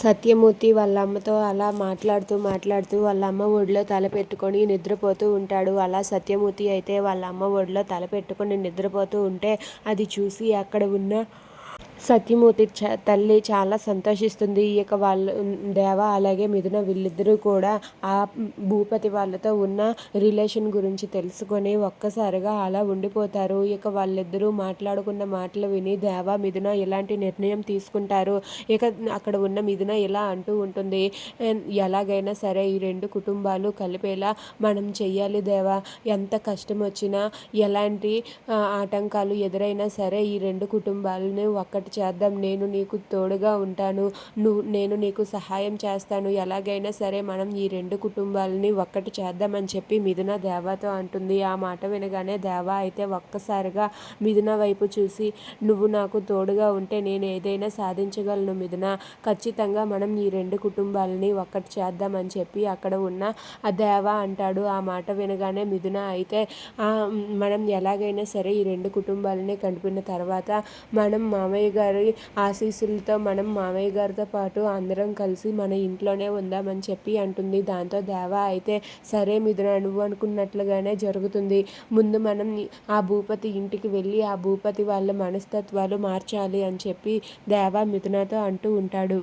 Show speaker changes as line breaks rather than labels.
సత్యమూర్తి వాళ్ళ అమ్మతో అలా మాట్లాడుతూ మాట్లాడుతూ వాళ్ళ అమ్మ ఒడిలో తల పెట్టుకొని నిద్రపోతూ ఉంటాడు. అలా సత్యమూర్తి అయితే వాళ్ళ అమ్మ ఒడిలో తల పెట్టుకొని నిద్రపోతూ ఉంటే అది చూసి అక్కడ ఉన్న సత్యమూర్తి చ తల్లి చాలా సంతోషిస్తుంది. ఇక వాళ్ళు దేవ అలాగే మిథున వీళ్ళిద్దరూ కూడా ఆ భూపతి వాళ్ళతో ఉన్న రిలేషన్ గురించి తెలుసుకొని ఒక్కసారిగా అలా ఉండిపోతారు. ఇక వాళ్ళిద్దరూ మాట్లాడుకున్న మాటలు విని దేవ మిథున ఎలాంటి నిర్ణయం తీసుకుంటారు? ఇక అక్కడ ఉన్న మిథున ఇలా అంటూ ఉంటుంది. ఎలాగైనా సరే ఈ రెండు కుటుంబాలు కలిపేలా మనం చెయ్యాలి దేవా. ఎంత కష్టం వచ్చినా ఎలాంటి ఆటంకాలు ఎదురైనా సరే ఈ రెండు కుటుంబాలని ఒక్కటి చేద్దాం. నేను నీకు తోడుగా ఉంటాను. నువ్వు నేను నీకు సహాయం చేస్తాను. ఎలాగైనా సరే మనం ఈ రెండు కుటుంబాలని ఒక్కటి చేద్దామని చెప్పి మిథున దేవాతో అంటుంది. ఆ మాట వినగానే దేవా అయితే ఒక్కసారిగా మిథున వైపు చూసి నువ్వు నాకు తోడుగా ఉంటే నేను ఏదైనా సాధించగలను మిథున. ఖచ్చితంగా మనం ఈ రెండు కుటుంబాలని ఒక్కటి చేద్దామని చెప్పి అక్కడ ఉన్న ఆ దేవ అంటాడు. ఆ మాట వినగానే మిథున అయితే మనం ఎలాగైనా సరే ఈ రెండు కుటుంబాలని కలిపిన తర్వాత మనం మామయ్య గారి ఆశీస్సులతో మనం మామయ్య గారితో పాటు అందరం కలిసి మన ఇంట్లోనే ఉందామని చెప్పి అంటుంది. దాంతో దేవ అయితే సరే మిథున నువ్వు అనుకున్నట్లుగానే జరుగుతుంది. ముందు మనం ఆ భూపతి ఇంటికి వెళ్ళి ఆ భూపతి వాళ్ళ మనస్తత్వాలు మార్చాలి అని చెప్పి దేవ మిథునతో అంటూ ఉంటాడు.